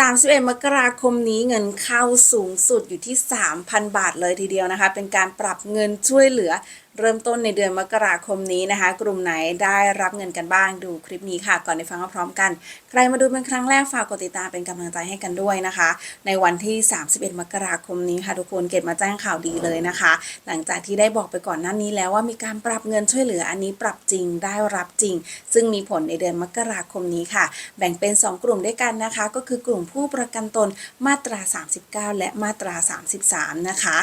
31 มกราคมนี้เงินเข้าสูงสุดอยู่ที่ 3,000 บาทเลยทีเดียวนะคะ เป็นการปรับเงินช่วยเหลือเริ่มต้นในเดือนมกราคมนี้นะคะ กลุ่มไหนได้รับเงินกันบ้างดูคลิปนี้ค่ะ ก่อนไปฟังพร้อมกัน ใครมาดูเป็นครั้งแรกฝากกดติดตามเป็นกำลังใจให้กันด้วยนะคะ ในวันที่ 31 มกราคมนี้ค่ะ ทุกคนเก็บมาแจ้งข่าวดีเลยนะคะ หลังจากที่ได้บอกไปก่อนหน้านี้แล้วว่ามีการปรับเงินช่วยเหลืออันนี้ปรับจริงได้รับจริง ซึ่งมีผลในเดือนมกราคมนี้ค่ะ แบ่งเป็น 2 กลุ่มด้วยกันนะคะ ก็คือกลุ่มผู้ประกันตนมาตรา 39 และมาตรา 33 นะคะ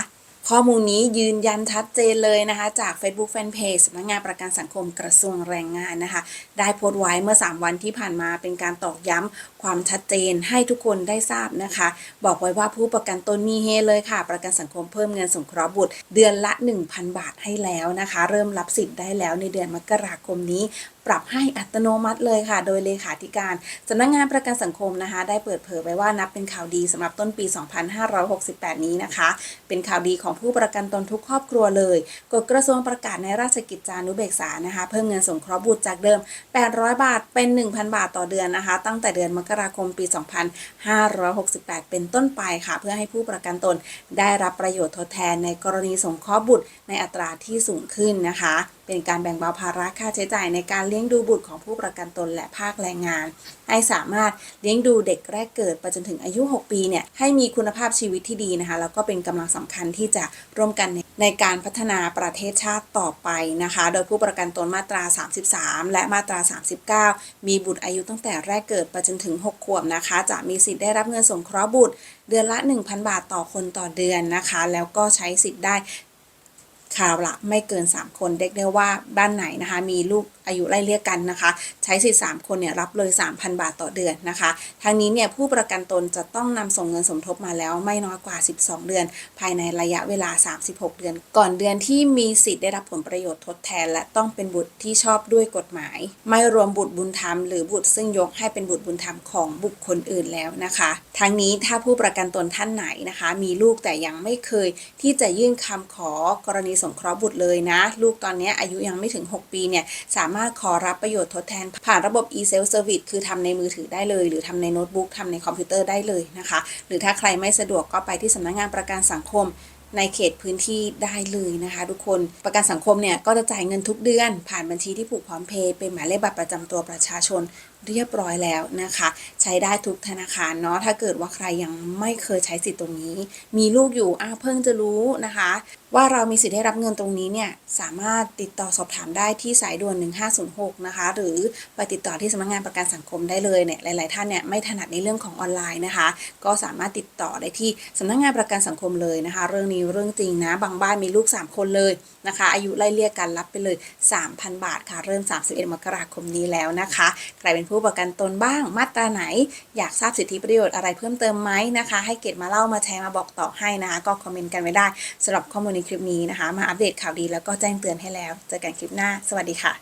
ข้อมูลนี้ยืนยันชัดเจนเลยนะคะ จาก Facebook Fanpage สำนักงานประกันสังคมกระทรวงแรงงานนะคะ ได้โพสต์ไว้เมื่อ 3 วันที่ผ่านมาเป็นการตอกย้ำความชัดเจนให้ทุกคนได้ทราบนะคะ บอกไว้ว่าผู้ประกันตนมีเฮเลยค่ะ ประกันสังคมเพิ่มเงินสงเคราะห์บุตร เดือนละ 1,000 บาทให้แล้วนะคะ เริ่มรับสิทธิ์ได้แล้วในเดือนมกราคมนี้ ปรับให้อัตโนมัติเลยค่ะ โดยเลขาธิการสำนักงานประกันสังคมนะคะ ได้เปิดเผยไว้ว่านับเป็นข่าวดีสำหรับต้นปี 2568 นี้นะคะ เป็นข่าวดีของผู้ประกันตนทุกครอบครัวเลยกฎกระทรวงประกาศในราชกิจจานุเบกษานะคะ เพิ่มเงินสงเคราะห์บุตรจากเดิม 800 บาทเป็น 1,000 บาทต่อเดือนนะคะ ตั้งแต่เดือนมกราคมปี 2568 เป็นต้นไปค่ะ เพื่อให้ผู้ประกันตนได้รับประโยชน์ทดแทนในกรณีสงเคราะห์บุตรในอัตราที่สูงขึ้นนะคะ เป็นการแบ่งเบาภาระค่าใช้จ่ายในการเลี้ยงดูบุตรของผู้ประกันตนและภาคแรงงาน ให้สามารถเลี้ยงดูเด็กแรกเกิดไปจนถึงอายุ 6 ปีเนี่ยให้มีคุณภาพชีวิตที่ดีนะคะ แล้วก็เป็นกำลังสำคัญที่จะร่วมกันในในการพัฒนาประเทศชาติต่อไปนะคะ โดยผู้ประกันตนมาตรา 33 และมาตรา 39 มีบุตรอายุตั้งแต่แรกเกิดไปจนถึง 6 ขวบนะคะ จะมีสิทธิ์ได้รับเงินสงเคราะห์บุตร เดือนละ 1,000 บาทต่อคนต่อเดือนนะคะ แล้วก็ใช้สิทธิ์ได้ คราวละไม่เกิน 3 คนเรียกได้ว่าบ้านไหนนะคะ มีลูกอายุไล่เรียกกันนะคะ ใช้สิทธิ์3คนเนี่ยรับเลย 3,000 บาทต่อเดือนนะคะทางนี้เนี่ยผู้ประกันตนจะต้องนำส่งเงินสมทบมาแล้วไม่น้อยกว่า 12 เดือน ภายในระยะเวลา 36 เดือน ก่อนเดือนที่มีสิทธิ์ได้รับผลประโยชน์ทดแทน และต้องเป็นบุตรที่ชอบด้วยกฎหมาย ไม่รวมบุตรบุญธรรมหรือบุตรซึ่งยกให้เป็นบุตรบุญธรรมของบุคคลอื่นแล้วนะคะ ทั้งนี้ถ้าผู้ประกันตนท่านไหนนะคะ มีลูกแต่ยังไม่เคยที่จะยื่นคำขอกรณีสงเคราะห์บุตรเลยนะ ลูกตอนนี้อายุยังไม่ถึง 6 ปีเนี่ยสามารถขอรับประโยชน์ทดแทน ผ่านระบบ e-self service คือทำในมือถือได้เลย หรือทำในโน้ตบุ๊กทำในคอมพิวเตอร์ได้เลยนะคะ หรือถ้าใครไม่สะดวกก็ไปที่สำนักงานประกันสังคม ในเขตพื้นที่ได้เลยนะคะทุกคนประกันสังคมเนี่ยก็จะจ่ายเงินทุกเดือน ผ่านบัญชีที่ผูกพร้อมเพย์เป็นหมายเลขบัตรประจำตัวประชาชนเรียบร้อยแล้วนะคะ ใช้ได้ทุกธนาคารเนาะถ้าเกิดว่าใครยังไม่เคยใช้สิทธิ์ตรงนี้ มีลูกอยู่อ้าเพิ่งจะรู้นะคะ ว่าเรามีสิทธิ์ได้รับเงินตรงนี้เนี่ยสามารถติดต่อสอบถามได้ที่สายด่วน 1506 นะคะ หรือไปติดต่อที่สำนักงานประกันสังคมได้เลยเนี่ยหลาย ๆ ท่านเนี่ยไม่ถนัดในเรื่องของออนไลน์นะคะ ก็สามารถติดต่อได้ที่สำนักงานประกันสังคมเลยนะคะ เรื่องนี้นี้เรื่องจริงนะ บางบ้านมีลูก 3 คนเลยนะคะ อายุไล่เลี่ยกันรับไปเลย 3,000 บาทค่ะ เริ่ม 31 มกราคมนี้แล้วนะคะ ใครเป็นผู้ประกันตนบ้าง มาตราไหน อยากทราบสิทธิประโยชน์อะไรเพิ่มเติมไหมนะคะ ให้เกดมาเล่ามาแชร์มาบอกต่อให้นะคะ ก็คอมเมนต์กันไว้ได้สำหรับข้อมูลในคลิปนี้นะคะ มาอัปเดตข่าวดีแล้วก็แจ้งเตือนให้แล้ว เจอกันคลิปหน้า สวัสดีค่ะ